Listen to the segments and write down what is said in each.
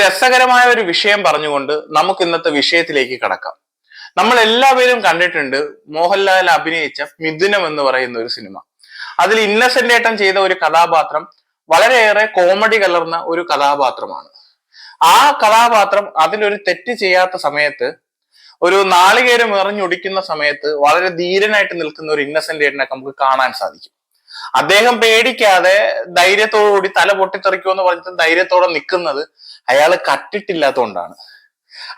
രസകരമായ ഒരു വിഷയം പറഞ്ഞുകൊണ്ട് നമുക്ക് ഇന്നത്തെ വിഷയത്തിലേക്ക് കടക്കാം. നമ്മൾ എല്ലാവരും കണ്ടിട്ടുണ്ട് മോഹൻലാൽ അഭിനയിച്ച മിഥുനം എന്ന് പറയുന്ന ഒരു സിനിമ. അതിൽ ഇന്നസെന്റ് ഏട്ടൻ ചെയ്ത ഒരു കഥാപാത്രം വളരെയേറെ കോമഡി കലർന്ന ഒരു കഥാപാത്രമാണ്. ആ കഥാപാത്രം അതിലൊരു തെറ്റ് ചെയ്യാത്ത സമയത്ത് ഒരു നാളികേരം എറിഞ്ഞൊടിക്കുന്ന സമയത്ത് വളരെ ധീരനായിട്ട് നിൽക്കുന്ന ഒരു ഇന്നസെന്റ് ഏട്ടനെ നമുക്ക് കാണാൻ സാധിക്കും. അദ്ദേഹം പേടിക്കാതെ ധൈര്യത്തോടുകൂടി തല പൊട്ടിത്തെറിക്കുമെന്ന് പറഞ്ഞിട്ട് ധൈര്യത്തോടെ നിൽക്കുന്നത് അയാൾ കട്ടിട്ടില്ലാത്തതുകൊണ്ടാണ്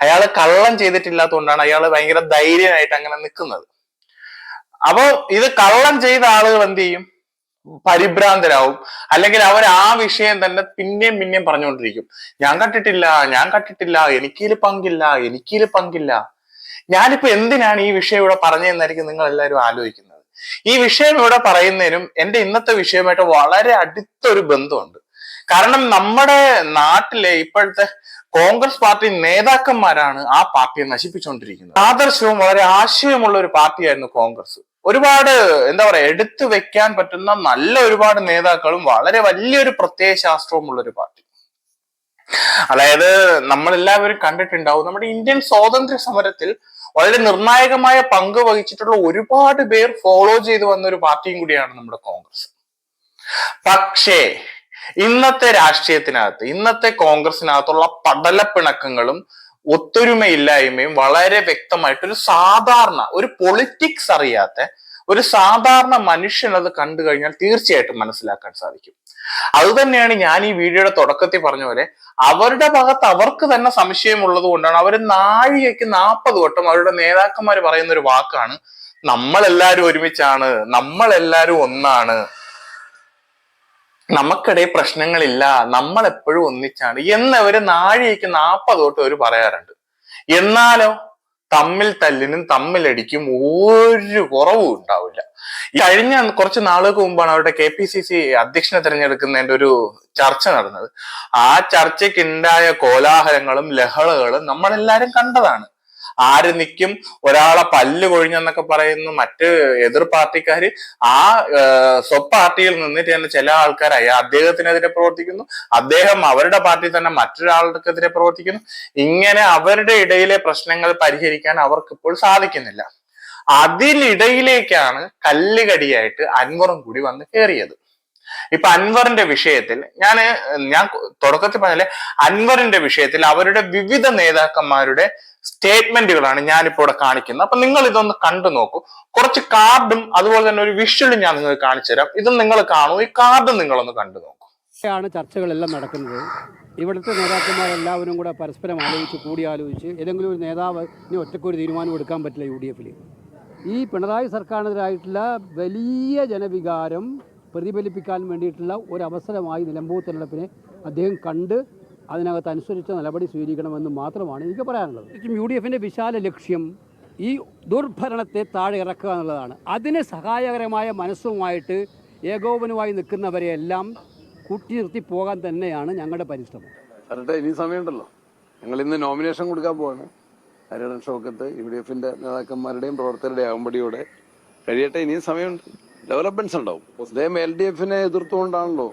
അയാൾ കള്ളം ചെയ്തിട്ടില്ലാത്തതുകൊണ്ടാണ് അയാൾ ഭയങ്കര ധൈര്യമായിട്ട് അങ്ങനെ നിൽക്കുന്നത്. അപ്പൊ ഇത് കള്ളം ചെയ്ത ആളുകൾ എന്ത് ചെയ്യും? പരിഭ്രാന്തരാകും അല്ലെങ്കിൽ അവർ ആ വിഷയം തന്നെ പിന്നെയും പിന്നെയും പറഞ്ഞുകൊണ്ടിരിക്കും. ഞാൻ കട്ടിട്ടില്ല ഞാൻ കട്ടിട്ടില്ല എനിക്കിതിൽ പങ്കില്ല എനിക്കിതിൽ പങ്കില്ല. ഞാനിപ്പോ എന്തിനാണ് ഈ വിഷയം ഇവിടെ പറഞ്ഞതെന്നായിരിക്കും നിങ്ങൾ എല്ലാവരും ആലോചിക്കുന്നത്. ഈ വിഷയം ഇവിടെ പറയുന്നതിനും എന്റെ ഇന്നത്തെ വിഷയമായിട്ട് വളരെ അടുത്തൊരു ബന്ധമുണ്ട്. കാരണം നമ്മുടെ നാട്ടിലെ ഇപ്പോഴത്തെ കോൺഗ്രസ് പാർട്ടി നേതാക്കന്മാരാണ് ആ പാർട്ടിയെ നശിപ്പിച്ചുകൊണ്ടിരിക്കുന്നത്. ആദർശവും വളരെ ആശയമുള്ള ഒരു പാർട്ടിയായിരുന്നു കോൺഗ്രസ്. ഒരുപാട് എന്താ പറയാ എടുത്തു വെക്കാൻ പറ്റുന്ന നല്ല ഒരുപാട് നേതാക്കളും വളരെ വലിയൊരു പ്രത്യയ ശാസ്ത്രവും ഉള്ള ഒരു പാർട്ടി. അതായത് നമ്മളെല്ലാവരും കണ്ടിട്ടുണ്ടാവും നമ്മുടെ ഇന്ത്യൻ സ്വാതന്ത്ര്യ സമരത്തിൽ വളരെ നിർണായകമായ പങ്ക് വഹിച്ചിട്ടുള്ള ഒരുപാട് പേർ ഫോളോ ചെയ്തു വന്ന ഒരു പാർട്ടിയും കൂടിയാണ് നമ്മുടെ കോൺഗ്രസ്. പക്ഷേ ഇന്നത്തെ രാഷ്ട്രീയത്തിനകത്ത് ഇന്നത്തെ കോൺഗ്രസിനകത്തുള്ള പടലപ്പിണക്കങ്ങളും ഒത്തൊരുമയില്ലായ്മയും വളരെ വ്യക്തമായിട്ട് ഒരു സാധാരണ ഒരു പൊളിറ്റിക്സ് അറിയാത്ത ഒരു സാധാരണ മനുഷ്യൻ അത് കണ്ടു കഴിഞ്ഞാൽ തീർച്ചയായിട്ടും മനസ്സിലാക്കാൻ സാധിക്കും. അതുതന്നെയാണ് ഞാൻ ഈ വീഡിയോയുടെ തുടക്കത്തിൽ പറഞ്ഞ പോലെ അവരുടെ ഭാഗത്ത് അവർക്ക് തന്നെ സംശയമുള്ളത് കൊണ്ടാണ് അവർ നാഴികയ്ക്ക് നാൽപ്പത് വട്ടം അവരുടെ നേതാക്കന്മാർ പറയുന്ന ഒരു വാക്കാണ് നമ്മളെല്ലാരും ഒരുമിച്ചാണ് നമ്മളെല്ലാരും ഒന്നാണ് നമുക്കിടയിൽ പ്രശ്നങ്ങളില്ല നമ്മൾ എപ്പോഴും ഒന്നിച്ചാണ് എന്നവര് നാഴികയ്ക്ക് നാൽപ്പത് തൊട്ട് അവർ പറയാറുണ്ട്. എന്നാലോ തമ്മിൽ തല്ലിനും തമ്മിലടിക്കും ഒരു കുറവും ഉണ്ടാവില്ല. ഈ കഴിഞ്ഞ കുറച്ച് നാളുകൾക്ക് മുമ്പാണ് അവരുടെ കെ പി സി സി അധ്യക്ഷനെ തിരഞ്ഞെടുക്കുന്നതിന്റെ ഒരു ചർച്ച നടന്നത്. ആ ചർച്ചയ്ക്കുണ്ടായ കോലാഹലങ്ങളും ലഹളകളും നമ്മളെല്ലാരും കണ്ടതാണ്. ആര് നിൽക്കും ഒരാളെ പല്ല് കൊഴിഞ്ഞെന്നൊക്കെ പറയുന്നു മറ്റ് എതിർ പാർട്ടിക്കാര് ആ സ്വപാർട്ടിയിൽ നിന്നിട്ട് തന്നെ ചില ആൾക്കാർ അദ്ദേഹത്തിനെതിരെ പ്രവർത്തിക്കുന്നു അദ്ദേഹം അവരുടെ പാർട്ടി തന്നെ മറ്റൊരാൾക്കെതിരെ പ്രവർത്തിക്കുന്നു. ഇങ്ങനെ അവരുടെ ഇടയിലെ പ്രശ്നങ്ങൾ പരിഹരിക്കാൻ അവർക്ക് ഇപ്പോൾ സാധിക്കുന്നില്ല. അതിനിടയിലേക്കാണ് കല്ലുകടിയായിട്ട് അൻവറും കൂടി വന്ന് കയറിയത് ഇപ്പൊ അൻവറിന്റെ വിഷയത്തിൽ ഞാൻ ഞാൻ തുടക്കത്തിൽ പറഞ്ഞാൽ അൻവറിന്റെ വിഷയത്തിൽ അവരുടെ വിവിധ നേതാക്കന്മാരുടെ സ്റ്റേറ്റ്മെന്റുകളാണ് ഞാനിപ്പോ ഇവിടെ കാണിക്കുന്നത്. അപ്പൊ നിങ്ങൾ ഇതൊന്ന് കണ്ടു നോക്കൂ. കുറച്ച് കാർഡും അതുപോലെ തന്നെ ഒരു വിഷ്വലും ഞാൻ നിങ്ങൾക്ക് കാണിച്ചു തരാം. ഇതും നിങ്ങൾ കാണൂ. ഈ കാർഡും നിങ്ങളൊന്ന് കണ്ടു നോക്കൂ. ആണ് ചർച്ചകളെല്ലാം നടക്കുന്നത്. ഇവിടുത്തെ നേതാക്കന്മാരെല്ലാവരും കൂടെ പരസ്പരം ആലോചിച്ച് കൂടിയാലോചിച്ച് ഏതെങ്കിലും ഒരു നേതാവിന് ഒറ്റക്കൊരു തീരുമാനം എടുക്കാൻ പറ്റില്ല യു ഡി എഫിൽ ഈ പിണറായി സർക്കാരിനെതിരായിട്ടുള്ള വലിയ ജനവികാരം പ്രതിഫലിപ്പിക്കാൻ വേണ്ടിയിട്ടുള്ള ഒരു അവസരമായി നിലമ്പൂർ തെരഞ്ഞെടുപ്പിനെ അദ്ദേഹം കണ്ട് അതിനകത്ത് അനുസരിച്ച നടപടി സ്വീകരിക്കണമെന്ന് മാത്രമാണ് എനിക്ക് പറയാനുള്ളത്. ശരിക്കും യു ഡി എഫിന്റെ വിശാല ലക്ഷ്യം ഈ ദുർഭരണത്തെ താഴെ ഇറക്കുക എന്നുള്ളതാണ്. അതിന് സഹായകരമായ മനസ്സുമായിട്ട് ഏകോപനമായി നിൽക്കുന്നവരെയെല്ലാം കൂട്ടി നിർത്തി പോകാൻ തന്നെയാണ് ഞങ്ങളുടെ പരിശ്രമം. വരട്ടെ ഇനി സമയമുണ്ടല്ലോ. ഞങ്ങൾ ഇന്ന് നോമിനേഷൻ കൊടുക്കാൻ പോവാണ്. ഹരിഹരൻ ഷോക്കത്ത് യു ഡി എഫിന്റെ നേതാക്കന്മാരുടെയും പ്രവർത്തകരുടെയും അകമ്പടിയോടെ കഴിയട്ടെ ഇനിയും സമയമുണ്ട്. ഡെവലപ്മെന്റ്സ് ഉണ്ടാവും. അദ്ദേഹം എൽ ഡി എഫിനെ എതിർത്തുകൊണ്ടാണല്ലോ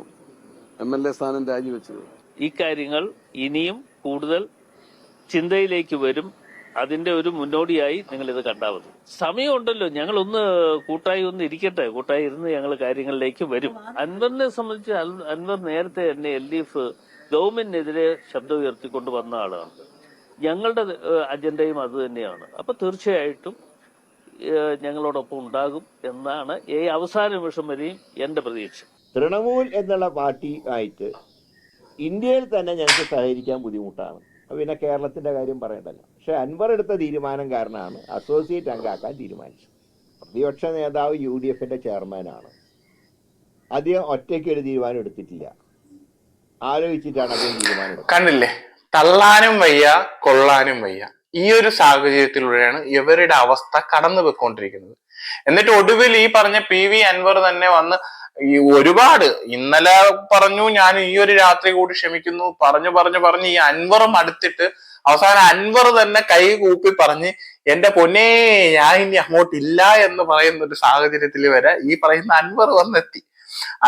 എം എൽ എ സ്ഥാനം രാജിവെച്ചത്. ഈ കാര്യങ്ങൾ ഇനിയും കൂടുതൽ ചിന്തയിലേക്ക് വരും. അതിന്റെ ഒരു മുന്നോടിയായി നിങ്ങൾ ഇത് കണ്ടാൽ സമയമുണ്ടല്ലോ. ഞങ്ങൾ ഒന്ന് കൂട്ടായി ഒന്ന് ഇരിക്കട്ടെ. കൂട്ടായി ഇരുന്ന് ഞങ്ങൾ കാര്യങ്ങളിലേക്ക് വരും. അൻവറിനെ സംബന്ധിച്ച് അൻവർ നേരത്തെ തന്നെ എൽ ഡി എഫ് ഗവൺമെന്റിനെതിരെ ശബ്ദം ഉയർത്തിക്കൊണ്ട് വന്ന ആളാണ്. ഞങ്ങളുടെ അജണ്ടയും അത് തന്നെയാണ്. അപ്പൊ തീർച്ചയായിട്ടും ഞങ്ങളോടൊപ്പം ഉണ്ടാകും എന്നാണ് ഈ അവസാന നിമിഷം വരെയും എന്റെ പ്രതീക്ഷ. തൃണമൂൽ എന്നുള്ള പാർട്ടി ആയിട്ട് ഇന്ത്യയിൽ തന്നെ ഞങ്ങൾക്ക് സഹകരിക്കാൻ ബുദ്ധിമുട്ടാണ്. പിന്നെ കേരളത്തിന്റെ കാര്യം പറയണ്ടല്ലോ. പക്ഷെ അൻവർ എടുത്ത തീരുമാനം കാരണമാണ് അസോസിയേറ്റ് അംഗമാക്കാൻ തീരുമാനിച്ചത്. പ്രതിപക്ഷ നേതാവ് യു ഡി എഫിന്റെ ചെയർമാനാണ്. അദ്ദേഹം ഒറ്റയ്ക്ക് ഒരു തീരുമാനം എടുത്തിട്ടില്ല. ആലോചിച്ചിട്ടാണ് അദ്ദേഹം തീരുമാനം കണ്ടില്ലേ? തള്ളാനും വയ്യ കൊള്ളാനും വയ്യ. ഈ ഒരു സാഹചര്യത്തിലൂടെയാണ് ഇവരുടെ അവസ്ഥ കടന്നു പോയിക്കൊണ്ടിരിക്കുന്നത് എന്നിട്ട് ഒടുവിൽ ഈ പറഞ്ഞ പി വി അൻവർ തന്നെ വന്ന് ഈ ഒരുപാട്. ഇന്നലെ പറഞ്ഞു ഞാൻ ഈ ഒരു രാത്രി കൂടി ക്ഷമിക്കുന്നു. പറഞ്ഞു പറഞ്ഞു പറഞ്ഞു ഈ അൻവറും അടുത്തിട്ട് അവസാനം അൻവർ തന്നെ കൈ കൂപ്പി പറഞ്ഞ് എന്റെ പൊന്നെ ഞാൻ ഇനി അങ്ങോട്ടില്ല എന്ന് പറയുന്ന ഒരു സാഹചര്യത്തിൽ വരെ ഈ പറയുന്ന അൻവർ വന്നെത്തി.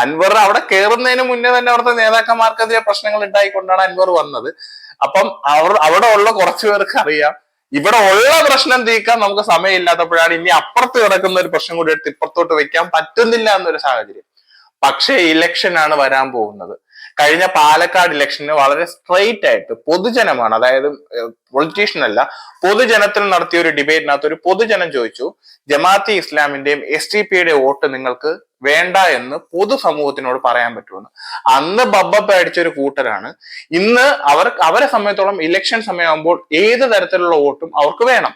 അൻവർ അവിടെ കയറുന്നതിന് മുന്നേ തന്നെ അവിടുത്തെ നേതാക്കന്മാർക്കെതിരെ പ്രശ്നങ്ങൾ ഉണ്ടായിക്കൊണ്ടാണ് അൻവർ വന്നത്. അപ്പം അവർ അവിടെ ഉള്ള കുറച്ചു പേർക്ക് അറിയാം. ഇവിടെ ഉള്ള പ്രശ്നം തീർക്കാൻ നമുക്ക് സമയമില്ലാത്തപ്പോഴാണ് ഇനി അപ്പുറത്ത് കിടക്കുന്ന ഒരു പ്രശ്നം കൂടി എടുത്ത് ഇപ്പുറത്തോട്ട് വെക്കാൻ പറ്റുന്നില്ല എന്നൊരു സാഹചര്യം. പക്ഷേ ഇലക്ഷൻ ആണ് വരാൻ പോകുന്നത്. കഴിഞ്ഞ പാലക്കാട് ഇലക്ഷന് വളരെ സ്ട്രെയിറ്റ് ആയിട്ട് പൊതുജനമാണ് അതായത് പൊളിറ്റീഷ്യൻ അല്ല പൊതുജനത്തിൽ നടത്തിയ ഒരു ഡിബേറ്റിനകത്ത് ഒരു പൊതുജനം ചോദിച്ചു ജമാഅത്തി ഇസ്ലാമിന്റെയും എസ് ടി പിയുടെ വോട്ട് നിങ്ങൾക്ക് വേണ്ട എന്ന് പൊതുസമൂഹത്തിനോട് പറയാൻ പറ്റുമെന്ന്. അന്ന് ബബ്ബപ്പ അടിച്ച ഒരു കൂട്ടരാണ്. ഇന്ന് അവർ അവരെ സമയത്തോളം ഇലക്ഷൻ സമയമാകുമ്പോൾ ഏത് തരത്തിലുള്ള വോട്ടും അവർക്ക് വേണം.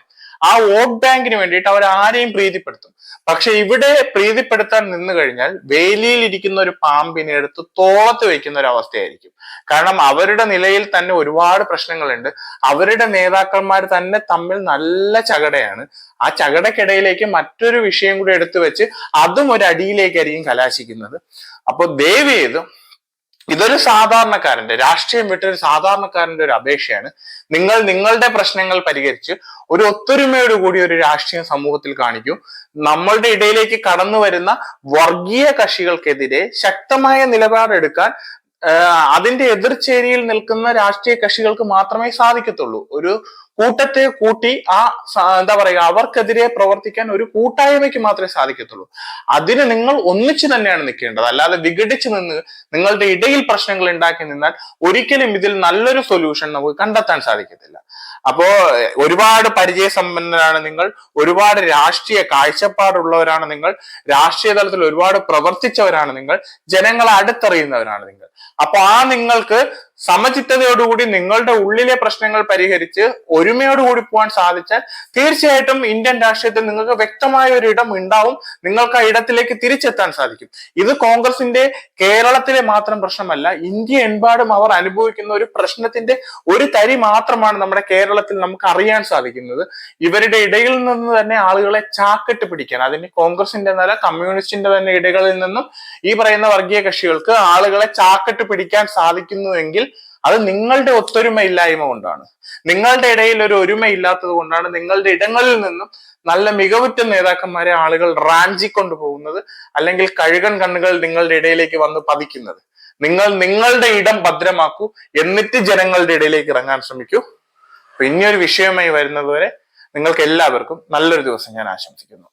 ആ വോട്ട് ബാങ്കിന് വേണ്ടിയിട്ട് അവർ ആരെയും പ്രീതിപ്പെടുത്തും. പക്ഷെ ഇവിടെ പ്രീതിപ്പെടുത്താൻ നിന്നു കഴിഞ്ഞാൽ വേലിയിൽ ഇരിക്കുന്ന ഒരു പാമ്പിനെ എടുത്ത് തോളത്ത് വെക്കുന്ന ഒരു അവസ്ഥയായിരിക്കും. കാരണം അവരുടെ നിലയിൽ തന്നെ ഒരുപാട് പ്രശ്നങ്ങളുണ്ട്. അവരുടെ നേതാക്കന്മാർ തന്നെ തമ്മിൽ നല്ല ചകടയാണ്. ആ ചകടക്കിടയിലേക്ക് മറ്റൊരു വിഷയം കൂടി എടുത്തു വെച്ച് അതും ഒരു അടിയിലേക്കായിരിക്കും കലാശിക്കുന്നത്. അപ്പോൾ ദയവ് ചെയ്ത് ഇതൊരു സാധാരണക്കാരന്റെ രാഷ്ട്രീയം വിട്ടൊരു സാധാരണക്കാരന്റെ ഒരു അപേക്ഷയാണ്. നിങ്ങൾ നിങ്ങളുടെ പ്രശ്നങ്ങൾ പരിഹരിച്ച് ഒരു ഒത്തൊരുമയോട് കൂടി ഒരു രാഷ്ട്രീയം സമൂഹത്തിൽ കാണിക്കൂ. നമ്മളുടെ ഇടയിലേക്ക് കടന്നു വരുന്ന വർഗീയ കക്ഷികൾക്കെതിരെ ശക്തമായ നിലപാടെടുക്കാൻ അതിന്റെ എതിർചേരിയിൽ നിൽക്കുന്ന രാഷ്ട്രീയ കക്ഷികൾക്ക് മാത്രമേ സാധിക്കത്തുള്ളൂ. ഒരു കൂട്ടത്തെ കൂട്ടി ആ എന്താ പറയുക അവർക്കെതിരെ പ്രവർത്തിക്കാൻ ഒരു കൂട്ടായ്മയ്ക്ക് മാത്രമേ സാധിക്കത്തുള്ളൂ. അതിന് നിങ്ങൾ ഒന്നിച്ചു തന്നെയാണ് നിൽക്കേണ്ടത്. അല്ലാതെ വിഘടിച്ച് നിന്ന് നിങ്ങളുടെ ഇടയിൽ പ്രശ്നങ്ങൾ ഉണ്ടാക്കി നിന്നാൽ ഒരിക്കലും ഇതിൽ നല്ലൊരു സൊല്യൂഷൻ നമുക്ക് കണ്ടെത്താൻ സാധിക്കത്തില്ല. അപ്പോ ഒരുപാട് പരിചയസമ്പന്നരാണ് നിങ്ങൾ ഒരുപാട് രാഷ്ട്രീയ കാഴ്ചപ്പാടുള്ളവരാണ് നിങ്ങൾ രാഷ്ട്രീയ തലത്തിൽ ഒരുപാട് പ്രവർത്തിച്ചവരാണ് നിങ്ങൾ ജനങ്ങളെ അടുത്തറിയുന്നവരാണ് നിങ്ങൾ. അപ്പൊ ആ നിങ്ങൾക്ക് സമചിത്തതയോടുകൂടി നിങ്ങളുടെ ഉള്ളിലെ പ്രശ്നങ്ങൾ പരിഹരിച്ച് ഒരുമയോടുകൂടി പോകാൻ സാധിച്ചാൽ തീർച്ചയായിട്ടും ഇന്ത്യൻ രാഷ്ട്രീയത്തിൽ നിങ്ങൾക്ക് വ്യക്തമായ ഒരു ഇടം ഉണ്ടാവും. നിങ്ങൾക്ക് ആ ഇടത്തിലേക്ക് തിരിച്ചെത്താൻ സാധിക്കും. ഇത് കോൺഗ്രസിന്റെ കേരളത്തിലെ മാത്രം പ്രശ്നമല്ല ഇന്ത്യ എമ്പാടും അവർ അനുഭവിക്കുന്ന ഒരു പ്രശ്നത്തിന്റെ ഒരു തരി മാത്രമാണ് നമ്മുടെ കേരളത്തിൽ നമുക്ക് അറിയാൻ സാധിക്കുന്നത്. ഇവരുടെ ഇടയിൽ നിന്ന് തന്നെ ആളുകളെ ചാക്കിട്ട് പിടിക്കാൻ അതിന് കോൺഗ്രസിന്റെ നില കമ്മ്യൂണിസ്റ്റിന്റെ തന്നെ ഇടകളിൽ നിന്നും ഈ പറയുന്ന വർഗീയ കക്ഷികൾക്ക് ആളുകളെ ചാക്കിട്ട് പിടിക്കാൻ സാധിക്കുന്നു സാധിക്കുന്നുവെങ്കിൽ അത് നിങ്ങളുടെ ഒത്തൊരുമ ഇല്ലായ്മ കൊണ്ടാണ്. നിങ്ങളുടെ ഇടയിൽ ഒരു ഒരുമ ഇല്ലാത്തത് കൊണ്ടാണ് നിങ്ങളുടെ ഇടങ്ങളിൽ നിന്നും നല്ല മികവുറ്റ നേതാക്കന്മാരെ ആളുകൾ റാഞ്ചി പോകുന്നത് അല്ലെങ്കിൽ കഴുകൻ കണ്ണുകൾ നിങ്ങളുടെ ഇടയിലേക്ക് വന്ന് പതിക്കുന്നത്. നിങ്ങൾ നിങ്ങളുടെ ഇടം ഭദ്രമാക്കൂ എന്നിട്ട് ജനങ്ങളുടെ ഇടയിലേക്ക് ഇറങ്ങാൻ ശ്രമിക്കൂ. ഇനിയൊരു വിഷയമായി വരുന്നതുവരെ നിങ്ങൾക്ക് എല്ലാവർക്കും നല്ലൊരു ദിവസം ഞാൻ ആശംസിക്കുന്നു.